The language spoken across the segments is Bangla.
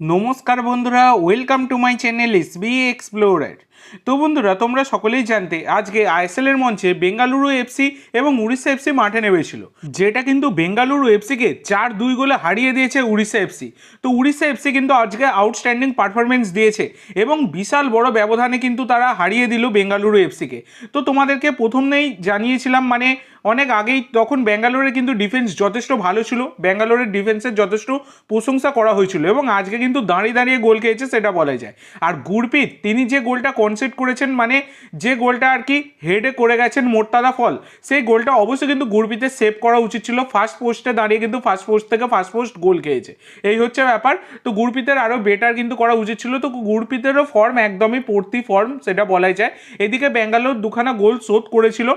নমস্কার বন্ধুরা welcome to my channel S B explorer তো বন্ধুরা, তোমরা সকলেই জানতে, আজকে আইএসএলের মঞ্চে বেঙ্গালুরু এফসি এবং উড়িষ্যা এফসি মাঠে নেমেছিল। যেটা কিন্তু বেঙ্গালুরু এফসিকে চার দুই গোলে হারিয়ে দিয়েছে উড়িষ্যা এফসি তো উড়িষ্যা এফসি কিন্তু আজকে আউটস্ট্যান্ডিং পারফরমেন্স দিয়েছে এবং বিশাল বড় ব্যবধানে কিন্তু তারা হারিয়ে দিল বেঙ্গালুরু এফসিকে তো তোমাদেরকে প্রথমেই জানিয়েছিলাম মানে অনেক আগেই তখন ব্যাঙ্গালোরের কিন্তু ডিফেন্স যথেষ্ট ভালো ছিল ব্যাঙ্গালোরের ডিফেন্সের যথেষ্ট প্রশংসা করা হয়েছিল এবং আজকে কিন্তু দাঁড়িয়ে দাঁড়িয়ে গোল খেয়েছে সেটা বলা যায়। আর গুরপিত তিনি যে গোলটা কনসেপ্ট করেছেন মানে যে গোলটা আর কি হেডে করে গেছেন মোরতাদা ফল, সেই গোলটা অবশ্যই কিন্তু গুরপিতের সেভ করা উচিত ছিল। ফার্স্ট পোস্টে দাঁড়িয়ে কিন্তু ফার্স্ট পোস্ট থেকে ফার্স্ট পোস্ট গোল খেয়েছে। এই হচ্ছে ব্যাপার। তো গুরপিতের আরও বেটার কিন্তু করা উচিত ছিল। তো গুরপিতেরও ফর্ম একদমই পড়তি ফর্ম সেটা বলাই যায়। এদিকে ব্যাঙ্গালোর দুখানা গোল শোধ করেছিল।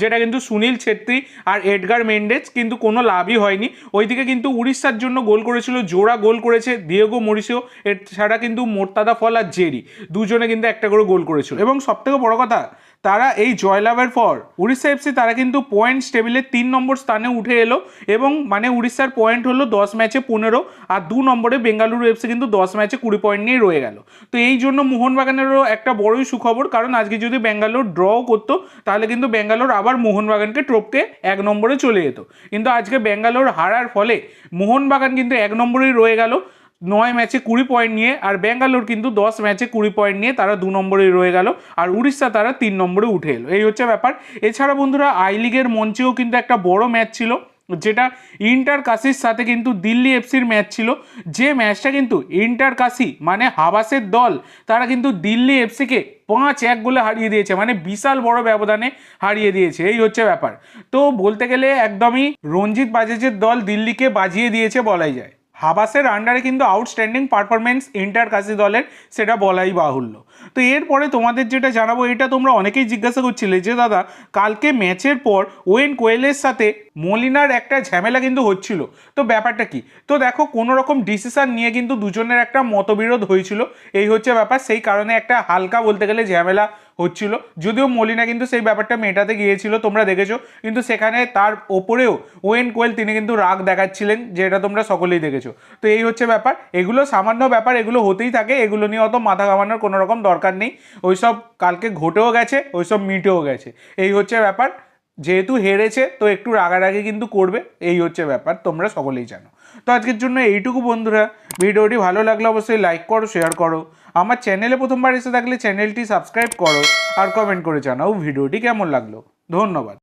যেটা কিন্তু সুনীল ছেত্রী আর এডগার মেন্ডেজ কিন্তু কোনো লাভই হয়নি। ওইদিকে কিন্তু উড়িষ্যার জন্য গোল করেছিল, জোড়া গোল করেছে দিয়েগো মরিসিও। এছাড়া কিন্তু মোর্তাদা ফল আর জেরি দুজনে কিন্তু একটা করে গোল করেছিল। এবং সবথেকে বড় কথা, তারা এই জয়লাভের পর উড়িষ্যা এফসি তারা কিন্তু পয়েন্টস টেবিলে তিন নম্বর স্থানে উঠে এলো এবং মানে উড়িষ্যার পয়েন্ট হলো দশ ম্যাচে পনেরো আর দু নম্বরে বেঙ্গালুরু এফসি কিন্তু দশ ম্যাচে কুড়ি পয়েন্ট নিয়ে রয়ে গেল। তো এই জন্য মোহনবাগানেরও একটা বড়ই সুখবর, কারণ আজকে যদি ব্যাঙ্গালোর ড্রও করতো, তাহলে কিন্তু ব্যাঙ্গালোর আবার মোহনবাগানকে টপকে এক নম্বরে চলে যেত। কিন্তু আজকে ব্যাঙ্গালোর হারার ফলে মোহনবাগান কিন্তু এক নম্বরেই রয়ে গেল। নয় ম্যাচে কুড়ি পয়েন্ট নিয়ে আর ব্যাঙ্গালোর কিন্তু দশ ম্যাচে কুড়ি পয়েন্ট নিয়ে তারা দু নম্বরে রয়ে গেল আর উড়িষ্যা তারা তিন নম্বরে উঠে এলো। এই হচ্ছে ব্যাপার। এছাড়া বন্ধুরা, আই লিগের মঞ্চেও কিন্তু একটা বড় ম্যাচ ছিল। যেটা ইন্টার কাশির সাথে কিন্তু দিল্লি এফসির ম্যাচ ছিল। যে ম্যাচটা কিন্তু ইন্টার কাশি মানে হাবাসের দল, তারা কিন্তু দিল্লি এফসিকে পাঁচ এক গোলে হারিয়ে দিয়েছে মানে বিশাল বড় ব্যবধানে হারিয়ে দিয়েছে। এই হচ্ছে ব্যাপার। তো বলতে গেলে একদমই রঞ্জিত বাজাজের দল দিল্লিকে বাজিয়ে দিয়েছে বলাই যায়। হাবাসের আন্ডারে কিন্তু আউটস্ট্যান্ডিং পারফরমেন্স ইন্টার কাশি দলের, সেটা বলাই বাহুল্য। তো এরপরে তোমাদের যেটা জানাব, এটা তোমরা অনেকেই জিজ্ঞাসা করছিলে যে, দাদা, কালকে ম্যাচের পর ওয়েন কোয়েলের সাথে মলিনার একটা ঝামেলা কিন্তু হচ্ছিল। তো ব্যাপারটা কি? তো দেখো কোনো রকম ডিসিশন নিয়ে কিন্তু দুজনের একটা মতবিরোধ হয়েছিল। এই হচ্ছে ব্যাপার, সেই কারণে একটা হালকা বলতে গেলে ঝামেলা হচ্ছিল। যদিও মলিনা কিন্তু সেই ব্যাপারটা মেটাতে গিয়েছিল, তোমরা দেখেছ। কিন্তু সেখানে তার ওপরেও ওয়েন কোয়েল তিনি কিন্তু রাগ দেখাচ্ছিলেন, যেটা তোমরা সকলেই দেখেছ। তো এই হচ্ছে ব্যাপার, এগুলো সামান্য ব্যাপার, এগুলো হতেই থাকে। এগুলো নিয়ে অত মাথা ঘামানোর কোনো রকম দরকার নেই। ওইসব কালকে ঘটেও গেছে, ওইসব মিটেও গেছে। এই হচ্ছে ব্যাপার। যেহেতু হেরেছে, তো একটু রাগারাগি কিন্তু করবে, এই হচ্ছে ব্যাপার, তোমরা সকলেই জানো। তো আজকের জন্য এইটুকু বন্ধুরা, ভিডিওটি ভালো লাগলে অবশ্যই লাইক করো শেয়ার করো, আমার চ্যানেলে প্রথমবার এসে থাকলে চ্যানেলটি সাবস্ক্রাইব করো, আর কমেন্ট করে জানাও ভিডিওটি কেমন লাগল। ধন্যবাদ।